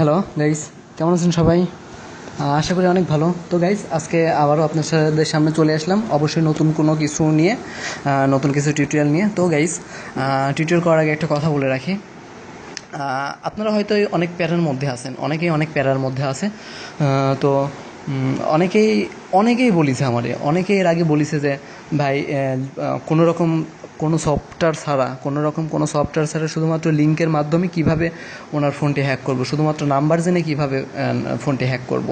Hello guys কেমন আছেন সবাই? আশা করি অনেক ভালো। তো গাইস আজকে আবারও আপনার সাথে সামনে চলে আসলাম। অবশ্যই নতুন কোনো কিছু নিয়ে নতুন কিছু টিউটোরিয়াল নিয়ে। তো গাইস টিউটোরিয়াল করার আগে একটা কথা বলে রাখি। আপনারা হয়তো অনেক প্যারার মধ্যে আছেন। অনেকেই অনেক প্যারার মধ্যে আছে। তো অনেকেই অনেকেই বলিছে আমারে, অনেকেই এর আগে বলিছে যে, ভাই কোনো রকম কোনো সফটওয়্যার ছাড়া, কোনো রকম কোনো সফটওয়্যার ছাড়া শুধুমাত্র লিঙ্কের মাধ্যমে কীভাবে ওনার ফোনটি হ্যাক করব, শুধুমাত্র নাম্বার জেনে কীভাবে ফোনটি হ্যাক করব?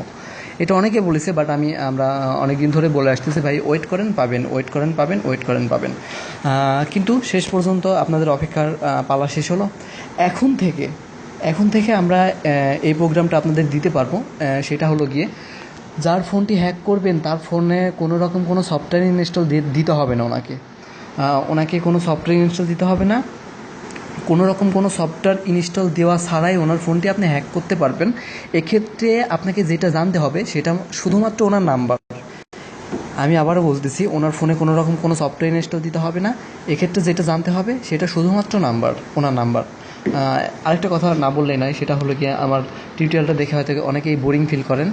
এটা অনেকে বলেছে বাট আমি, আমরা অনেক দিন ধরে বলে আসতেছি, ভাই ওয়েট করেন, পাবেন ওয়েট করেন, পাবেন ওয়েট করেন, পাবেন। কিন্তু শেষ পর্যন্ত আপনাদের অপেক্ষার পালা শেষ হলো। এখন থেকে এখন থেকে আমরা এই প্রোগ্রামটা আপনাদের দিতে পারব সেটা হলো গিয়ে যার ফোনটি হ্যাক করবেন, তার ফোনে কোনো রকম কোনো সফটওয়্যার ইনস্টল দিতে হবে না ওনাকে। ওনাকে কোনো সফটওয়্যার ইনস্টল দিতে হবে না। কোনো রকম কোনো সফটওয়্যার ইনস্টল দেওয়া ছাড়াই ওনার ফোনটি আপনি হ্যাক করতে পারবেন। এক্ষেত্রে আপনাকে যেটা জানতে হবে, সেটা শুধুমাত্র ওনার নাম্বার। আমি আবারও বলতেছি, ওনার ফোনে কোনো রকম কোনো সফটওয়্যার ইনস্টল দিতে হবে না। এক্ষেত্রে যেটা জানতে হবে, সেটা শুধুমাত্র নাম্বার, ওনার নাম্বার। আরেকটা কথা না বললেই নয়, সেটা হলো গিয়ে আমার টিউটোরিয়ালটা দেখে হয়তো অনেকেই বোরিং ফিল করেন।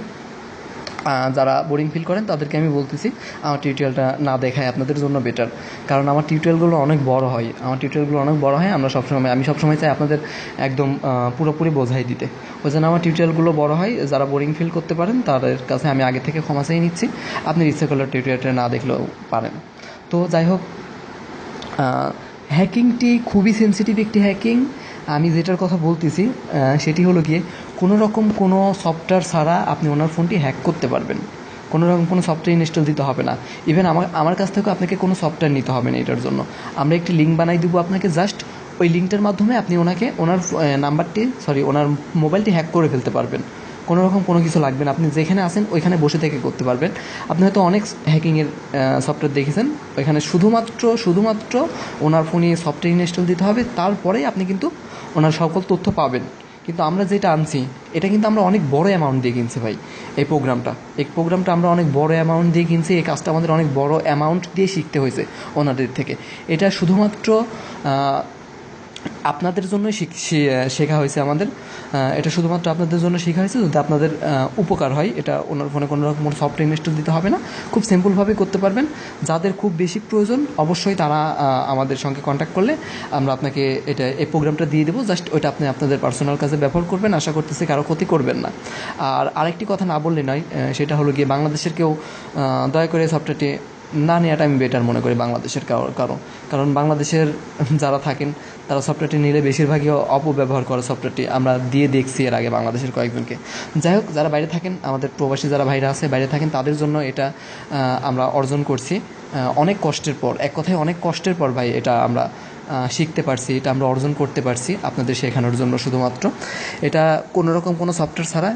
যারা বোরিং ফিল করেন, তাদেরকে আমি বলতেছি, আমার টিউটোরিয়ালটা না দেখায় আপনাদের জন্য বেটার কারণ আমার টিউটোরিয়ালগুলো অনেক বড় হয়। আমার টিউটোরিয়ালগুলো অনেক বড় হয়, আমরা সবসময়, আমি সবসময় চাই আপনাদের একদম পুরোপুরি বোঝাই দিতে। ওই জন্য আমার টিউটোরিয়ালগুলো বড় হয়। যারা বোরিং ফিল করতে পারেন, তাদের কাছে আমি আগে থেকে ক্ষমা চেয়ে নিচ্ছি। আপনি ইচ্ছে করলে টিউটোরিয়ালটা না দেখলেও পারেন। তো যাই হোক হ্যাকিংটি খুবই সেন্সিটিভ একটি হ্যাকিং আমি যেটার কথা বলতেছি সেটি হলো গিয়ে কোনো রকম কোনো সফটওয়্যার ছাড়া আপনি ওনার ফোনটি হ্যাক করতে পারবেন। কোনো রকম কোনো সফটওয়্যার ইনস্টল দিতে হবে না। ইভেন আমার আমার কাছ থেকেও আপনাকে কোনো সফটওয়্যার নিতে হবে না এটার জন্য। আমরা একটি লিঙ্ক বানাই দেবো আপনাকে জাস্ট ওই লিঙ্কটার মাধ্যমে আপনি ওনাকে ওনার নাম্বারটি সরি ওনার মোবাইলটি হ্যাক করে ফেলতে পারবেন। কোনো রকম কোনো কিছু লাগবে না। আপনি যেখানে আছেন, ওইখানে বসে থেকে করতে পারবেন। আপনি হয়তো অনেক হ্যাকিংয়ের সফটওয়্যার দেখেছেন। ওইখানে শুধুমাত্র শুধুমাত্র ওনার ফোনে সফটওয়্যার ইনস্টল দিতে হবে। তারপরেই আপনি কিন্তু ওনার সকল তথ্য পাবেন। কিন্তু আমরা যেটা আনছি, এটা কিন্তু আমরা অনেক বড় অ্যামাউন্ট দিয়ে কিনছি ভাই, এই প্রোগ্রামটা এই প্রোগ্রামটা আমরা অনেক বড় অ্যামাউন্ট দিয়ে কিনছি। এই কাজটা আমাদের অনেক বড় অ্যামাউন্ট দিয়ে শিখতে হয়েছে ওনাদের থেকে। এটা শুধুমাত্র আপনাদের জন্যই শিখ- হয়েছে আমাদের। এটা শুধুমাত্র আপনাদের জন্য শেখা হয়েছে, যদি আপনাদের উপকার হয়, এটা ওনার ফোনে কোনো রকম সফটওয়্যার ইনস্টল দিতে হবে না। খুব সিম্পলভাবে করতে পারবেন। যাদের খুব বেশি প্রয়োজন, অবশ্যই তারা আমাদের সঙ্গে কন্ট্যাক্ট করলে আমরা আপনাকে এটা, এই প্রোগ্রামটা দিয়ে দেবো। জাস্ট ওইটা আপনি আপনাদের পার্সোনাল কাজে ব্যবহার করবেন, আশা করতেছি কারও ক্ষতি করবেন না। আর আরেকটি কথা না বললে নয় সেটা হলো গিয়ে বাংলাদেশের কেউ দয়া করে সফটওয়্যারটি না নেওয়াটা আমি বেটার মনে করি বাংলাদেশের কারও। কারণ বাংলাদেশের যারা থাকেন তারা সফটওয়্যারটি নিলে বেশিরভাগই অপব্যবহার করে সফটওয়্যারটি আমরা দিয়ে দেখছি এর আগে বাংলাদেশের কয়েকজনকে। যাই হোক, যারা বাইরে থাকেন, আমাদের প্রবাসী যারা ভাইরা আছে, বাইরে থাকেন, তাদের জন্য এটা আমরা অর্জন করছি। অনেক কষ্টের পর, এক কথায় অনেক কষ্টের পর ভাই এটা আমরা শিখতে পারছি, এটা আমরা অর্জন করতে পারছি আপনাদের শেখানোর জন্য শুধুমাত্র। এটা কোনো রকম কোনো সফটওয়্যার ছাড়া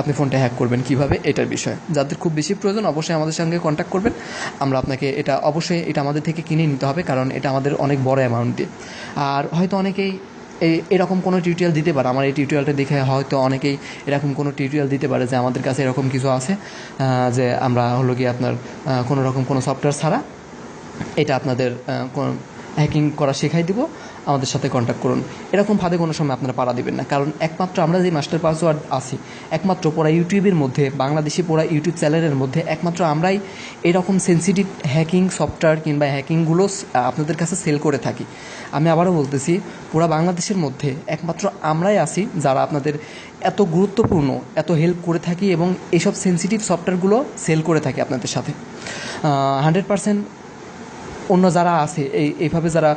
আপনি ফোনটা হ্যাক করবেন কীভাবে, এটার বিষয়। যাদের খুব বেশি প্রয়োজন, অবশ্যই আমাদের সঙ্গে কন্ট্যাক্ট করবেন। আমরা আপনাকে এটা, অবশ্যই এটা আমাদের থেকে কিনে নিতে হবে, কারণ এটা আমাদের অনেক বড় অ্যামাউন্ট আর হয়তো অনেকেই এই, এরকম কোনো টিউটোরিয়াল দিতে পারে। আমার এই টিউটোরিয়ালটা দেখে হয়তো অনেকেই এরকম কোনো টিউটোরিয়াল দিতে পারে যে আমাদের কাছে এরকম কিছু আছে যে আমরা হলো গিয়ে আপনার কোনো রকম কোনো সফটওয়্যার ছাড়া এটা আপনাদের হ্যাকিং করা শেখাই দিব। আমাদের সাথে কন্ট্যাক্ট করুন। এরকম ফাঁদে কোনো সময় আপনারা পাড়া দিবেন না। কারণ একমাত্র আমরা যে মাস্টার পাসওয়ার্ড আছি, একমাত্র পড়া ইউটিউবের মধ্যে, বাংলাদেশি পড়া ইউটিউব চ্যানেলের মধ্যে, একমাত্র আমরাই এরকম সেন্সিটিভ হ্যাকিং সফটওয়্যার কিংবা হ্যাকিংগুলো আপনাদের কাছে সেল করে থাকি। আমি আবারও বলতেছি, পুরো বাংলাদেশের মধ্যে একমাত্র আমরাই আছি যারা আপনাদের এত গুরুত্বপূর্ণ, এত হেল্প করে থাকি এবং এইসব সেন্সিটিভ সফটওয়্যারগুলো সেল করে থাকি আপনাদের সাথে। হান্ড্রেড পার্সেন্ট অন্য যারা আছে, এই, এইভাবে যারা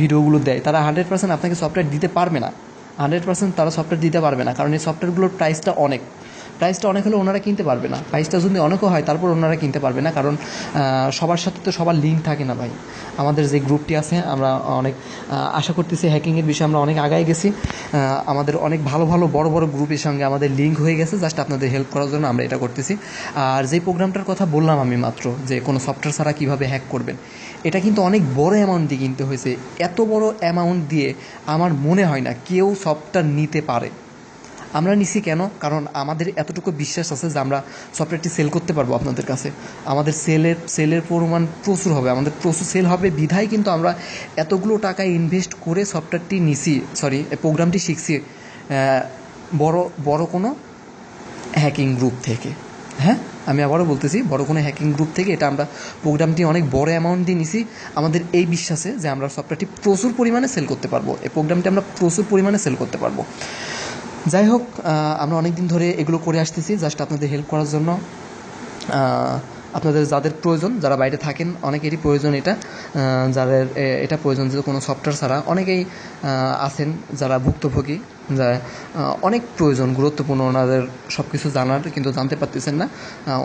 ভিডিওগুলো দেয়, তারা হান্ড্রেড পার্সেন্ট আপনাকে সফটওয়্যার দিতে পারবে না। হান্ড্রেড পার্সেন্ট তারা সফটওয়্যার দিতে পারবে না, কারণ এই সফটওয়্যারগুলোর প্রাইসটা অনেক। প্রাইসটা অনেক হলে ওনারা কিনতে পারবে না। প্রাইসটা যদি অনেকও হয়, তারপর ওনারা কিনতে পারবে না। কারণ সবার সাথে তো সবার লিঙ্ক থাকে না ভাই। আমাদের যে গ্রুপটি আছে, আমরা অনেক আশা করতেছি হ্যাকিংয়ের বিষয়ে আমরা অনেক আগায় গেছি। আমাদের অনেক ভালো ভালো, বড় বড় গ্রুপের সঙ্গে আমাদের লিঙ্ক হয়ে গেছে। জাস্ট আপনাদের হেল্প করার জন্য আমরা এটা করতেছি। আর যে প্রোগ্রামটার কথা বললাম আমি মাত্র, যে কোনো সফটওয়্যার ছাড়া কীভাবে হ্যাক করবেন, এটা কিন্তু অনেক বড় অ্যামাউন্ট দিয়ে কিনতে হয়েছে। এত বড় অ্যামাউন্ট দিয়ে আমার মনে হয় না কেউ সফটওয়্যার নিতে পারে। আমরা নিছি কেন? কারণ আমাদের এতটুকু বিশ্বাস আছে যে আমরা সফটওয়্যারটি সেল করতে পারব আপনাদের কাছে। আমাদের সেলের সেলের পরিমাণ প্রচুর হবে। আমাদের প্রচুর সেল হবে। বিধায় কিন্তু আমরা এতগুলো টাকা ইনভেস্ট করে সফটওয়্যারটি নিছি সরি প্রোগ্রামটি শিখছি বড় বড় কোনো হ্যাকিং গ্রুপ থেকে। হ্যাঁ? আমি আবারও বলতেছি, বড় কোনো হ্যাকিং গ্রুপ থেকে এটা আমরা প্রোগ্রামটি অনেক বড় অ্যামাউন্ট দিয়ে নিছি। আমাদের এই বিশ্বাসে যে আমরা সফটওয়্যারটি প্রচুর পরিমাণে সেল করতে পারব। এই প্রোগ্রামটি আমরা প্রচুর পরিমাণে সেল করতে পারব। যাই হোক আমরা অনেক দিন ধরে এগুলো করে আসতেছি জাস্ট আপনাদের হেল্প করার জন্য। আপনাদের যাদের প্রয়োজন যারা বাইরে থাকেন অনেকেরই প্রয়োজন এটা। যাদের এটা প্রয়োজন যে কোনো সফটওয়্যার ছাড়া। অনেকেই আছেন যারা ভুক্তভোগী যা আহ, অনেক প্রয়োজন গুরুত্বপূর্ণ ওনাদের সব কিছু জানার কিন্তু জানতে পারতেছেন না।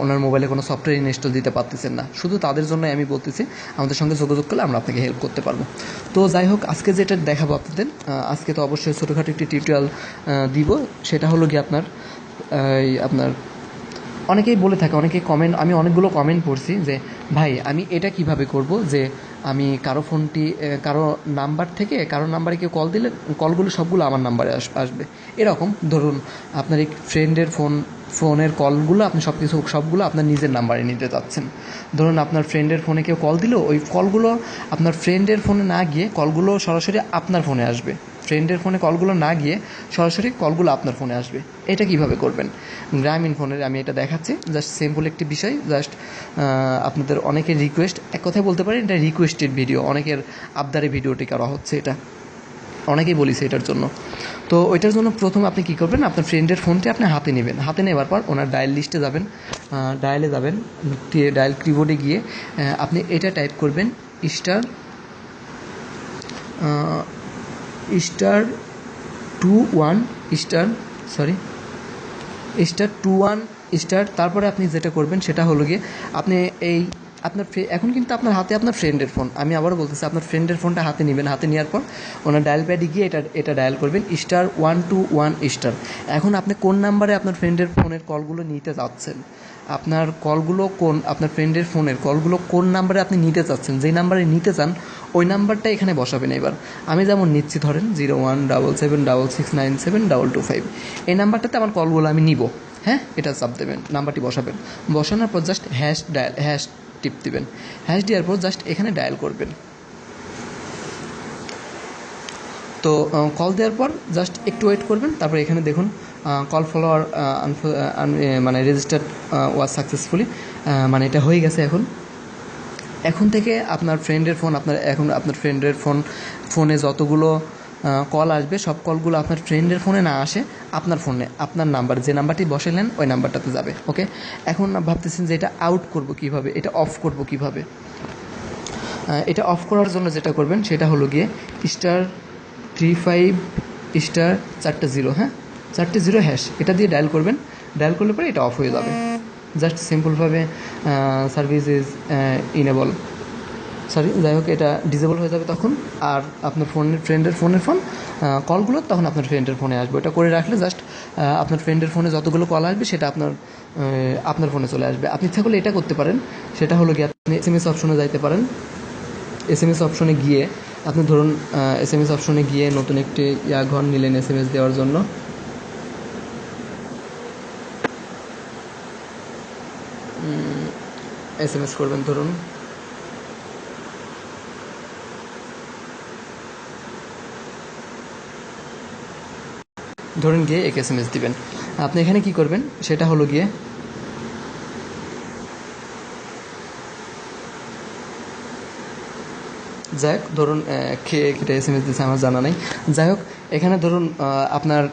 ওনার মোবাইলে কোনো সফটওয়্যার ইনস্টল দিতে পারতেছেন না। শুধু তাদের জন্য আমি বলতেছি আমাদের সঙ্গে যোগাযোগ করলে আমরা আপনাকে হেল্প করতে পারব। তো যাই হোক আজকে যেটা দেখাবো আপনাদের আজকে তো অবশ্যই ছোটোখাটো একটি টিউটোরিয়াল দিব। সেটা হলো গিয়ে আপনার এই আপনার অনেকেই বলে থাকে অনেকে কমেন্ট আমি অনেকগুলো কমেন্ট পড়ছি যে, ভাই, আমি এটা কীভাবে করব যে আমি কারও ফোনটি কারও নাম্বার থেকে কারও নাম্বারে কেউ কল দিলে কলগুলো সবগুলো আমার নাম্বারে আসবে। এরকম ধরুন, আপনার এক ফ্রেন্ডের ফোন ফোনের কলগুলো, আপনি সব কিছু সবগুলো আপনার নিজের নাম্বারে নিতে চাচ্ছেন। ধরুন আপনার ফ্রেন্ডের ফোনে কেউ কল দিল, ওই কলগুলো আপনার ফ্রেন্ডের ফোনে না গিয়ে কলগুলো সরাসরি আপনার ফোনে আসবে। ফ্রেন্ডের ফোনে কলগুলো না গিয়ে সরাসরি কলগুলো আপনার ফোনে আসবে। এটা কীভাবে করবেন? গ্রামীণ ফোনের আমি এটা দেখাচ্ছি জাস্ট সিম্পল একটি বিষয় জাস্ট আপনাদের অনেকের রিকোয়েস্ট এক কথায় বলতে পারেন, এটা রিকোয়েস্টেড ভিডিও অনেকের আবদারে ভিডিওটি করা হচ্ছে এটা। অনেকেই বলিছে এটার জন্য। তো ওইটার জন্য প্রথম আপনি কী করবেন, আপনার ফ্রেন্ডের ফোনটি আপনি হাতে নেবেন। হাতে নেবার পর ওনার ডায়াল লিস্টে যাবেন ডায়ালে যাবেন ডায়াল কিবোর্ডে গিয়ে আপনি এটা টাইপ করবেন star star two one star sorry star two one star তারপরে আপনি যেটা করবেন সেটা হলো গিয়ে আপনি এই আপনার এখন কিন্তু আপনার হাতে আপনার ফ্রেন্ডের ফোন আমি আবারও বলতেছি, আপনার ফ্রেন্ডের ফোনটা হাতে নেবেন। হাতে নেওয়ার পর ওনার ডায়াল প্যাডে গিয়ে এটা এটা ডায়াল করবেন। Star one two one star এখন আপনি কোন নাম্বারে আপনার ফ্রেন্ডের ফোনের কলগুলো নিতে চাচ্ছেন? আপনার কলগুলো কোন, আপনার ফ্রেন্ডের ফোনের কলগুলো কোন নাম্বারে আপনি নিতে চাচ্ছেন? যেই নাম্বারে নিতে চান, ওই নাম্বারটা এখানে বসাবেন এবার। আমি যেমন নিচ্ছি, ধরেন zero one double seven double six nine seven double two five এই নাম্বারটাতে আমার কলগুলো আমি নিব। হ্যাঁ? এটা চাপ দেবেন নাম্বারটি বসাবেন। বসানোর পর জাস্ট হ্যাশ ডায়াল হ্যাশ টিপ দিবেন। হ্যাশ দেওয়ার পর জাস্ট এখানে ডায়াল করবেন। তো কল দেওয়ার পর জাস্ট একটু ওয়েট করবেন, তারপর এখানে দেখুন কল ফলোয়ার মানে রেজিস্টার্ড ওয়াজ সাকসেসফুলি মানে এটা হয়ে গেছে এখন। এখন থেকে আপনার ফ্রেন্ডের ফোন আপনার, এখন আপনার ফ্রেন্ডের ফোন ফোনে যতগুলো কল আসবে। সব কলগুলো আপনার ফ্রেন্ডের ফোনে না আসে, আপনার ফোনে আপনার নাম্বার যে নাম্বারটি বসালেন ওই নাম্বারটাতে যাবে ওকে এখন ভাবতেছেন যে এটা আউট করব কীভাবে, এটা অফ করব কীভাবে? এটা অফ করার জন্য যেটা করবেন, সেটা হলো গিয়ে স্টার থ্রি ফাইভ স্টার চারটে জিরো হ্যাঁ? চারটে জিরো হ্যাশ এটা দিয়ে ডায়াল করবেন। ডায়াল করলে পরে এটা অফ হয়ে যাবে। জাস্ট সিম্পলভাবে সার্ভিস ইজ ইনেবল সরি, যাই হোক, এটা ডিজেবল হয়ে যাবে তখন। আর আপনার ফোনের ফ্রেন্ডের ফোনের ফোন কলগুলো তখন আপনার ফ্রেন্ডের ফোনে আসবে। এটা করে রাখলে জাস্ট আপনার ফ্রেন্ডের ফোনে যতগুলো কল আসবে, সেটা আপনার আপনার ফোনে চলে আসবে। আপনি ইচ্ছা করলে এটা করতে পারেন। সেটা হলো গিয়ে আপনি এস এম এস অপশনে যাইতে পারেন। এস এম এস অপশনে গিয়ে, আপনি ধরুন এস এম এস অপশনে গিয়ে নতুন একটি ইয়া ঘর নিলেন এস এম এস দেওয়ার জন্য। এস এম এস করবেন, ধরুন। ধরুন গিয়ে এক এস এম এস দিবেন। আপনি এখানে কি করবেন? সেটা হলো গিয়ে যাই হোক ধরুন খেয়ে কেটে এস এম এস দিচ্ছে আমার জানা নেই। যাই হোক, এখানে ধরুন আপনার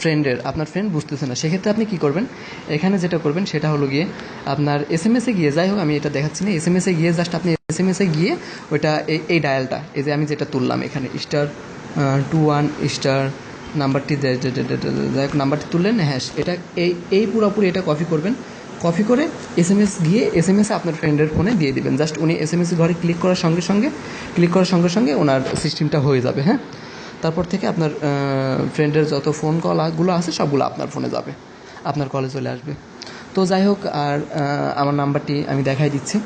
ফ্রেন্ডের আপনার ফ্রেন্ড বুঝতেছে না। সেক্ষেত্রে আপনি কি করবেন? এখানে যেটা করবেন, সেটা হলো গিয়ে আপনার এস এম এসে গিয়ে, যাই হোক, আমি এটা দেখাচ্ছি না। এস এম এসে গিয়ে জাস্ট আপনি এস এম এসে গিয়ে ওইটা, এই ডায়ালটা এই যে আমি যেটা তুললাম এখানে স্টার টু ওয়ান স্টার নাম্বারটি যাই হোক নাম্বারটি তুললেন হ্যাঁ এটা এই এই পুরোপুরি এটা কপি করবেন। কপি করে এস এম এস গিয়ে এস এম এসে আপনার ফ্রেন্ডের ফোনে দিয়ে দিবেন। জাস্ট উনি এস এম এস ঘরে ক্লিক করার সঙ্গে সঙ্গে ক্লিক করার সঙ্গে সঙ্গে ওনার সিস্টেমটা হয়ে যাবে হ্যাঁ? তারপর থেকে আপনার ফ্রেন্ডের যত ফোন কলগুলো আছে, সবগুলো আপনার ফোনে যাবে। আপনার কলে চলে আসবে। তো যাই হোক, আর আমার নাম্বারটি আমি দেখাই দিচ্ছি।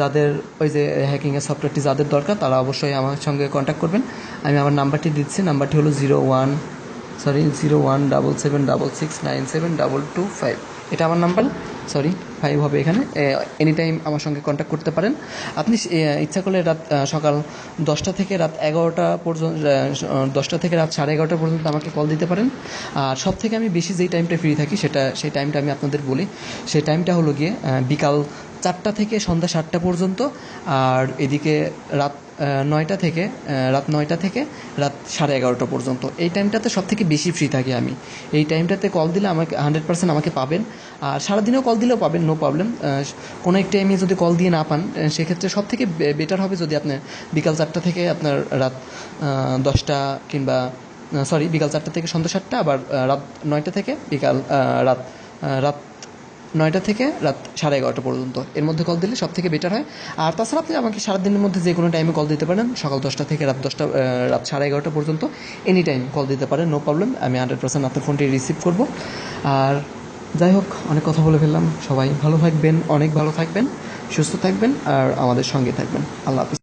যাদের ওই যে হ্যাকিংয়ের সফটওয়্যারটি যাদের দরকার, তারা অবশ্যই আমার সঙ্গে কন্ট্যাক্ট করবেন। আমি আমার নাম্বারটি দিচ্ছি, নাম্বারটি হলো zero one sorry zero one double seven double six nine seven double two five এটা আমার নাম্বার সরি ফাইভ হবে এখানে। এনি টাইম আমার সঙ্গে কন্ট্যাক্ট করতে পারেন। আপনি ইচ্ছা করলে রাত সকাল দশটা থেকে রাত এগারোটা পর্যন্ত দশটা থেকে রাত সাড়ে এগারোটা পর্যন্ত আমাকে কল দিতে পারেন। আর সব থেকে আমি বেশি যেই টাইমটা ফ্রি থাকি, সেটা, সেই টাইমটা আমি আপনাদের বলি। সেই টাইমটা হলো গিয়ে বিকাল চারটা থেকে সন্ধ্যা সাতটা পর্যন্ত, আর এদিকে রাত নয়টা থেকে রাত নয়টা থেকে রাত সাড়ে এগারোটা পর্যন্ত। এই টাইমটাতে সব থেকে বেশি ফ্রি থাকি আমি। এই টাইমটাতে কল দিলে আমাকে হান্ড্রেড পার্সেন্ট আমাকে পাবেন। আর সারাদিনেও কল দিলেও পাবেন নো প্রবলেম কোনো এক টাইমে যদি কল দিয়ে না পান সেক্ষেত্রে সব থেকে বেটার হবে যদি আপনার বিকাল চারটা থেকে আপনার রাত দশটা কিংবা সরি বিকাল চারটা থেকে সন্ধ্যা সাতটা, আবার রাত নয়টা থেকে বিকাল রাত রাত নয়টা থেকে রাত সাড়ে এগারোটা পর্যন্ত। এর মধ্যে কল দিলে সব থেকে বেটার হয়। আর তাছাড়া আপনি আমাকে সারাদিনের মধ্যে যে কোনো টাইমে কল দিতে পারেন। সকাল দশটা থেকে রাত দশটা রাত সাড়ে এগারোটা পর্যন্ত এনি টাইম কল দিতে পারেন নো প্রবলেম আমি হান্ড্রেড পার্সেন্ট আপনার ফোনটি রিসিভ করব। আর যাই হোক, অনেক কথা বলে ফেললাম। সবাই ভালো থাকবেন, অনেক ভালো থাকবেন, সুস্থ থাকবেন, আর আমাদের সঙ্গে থাকবেন। আল্লাহ হাফিজ।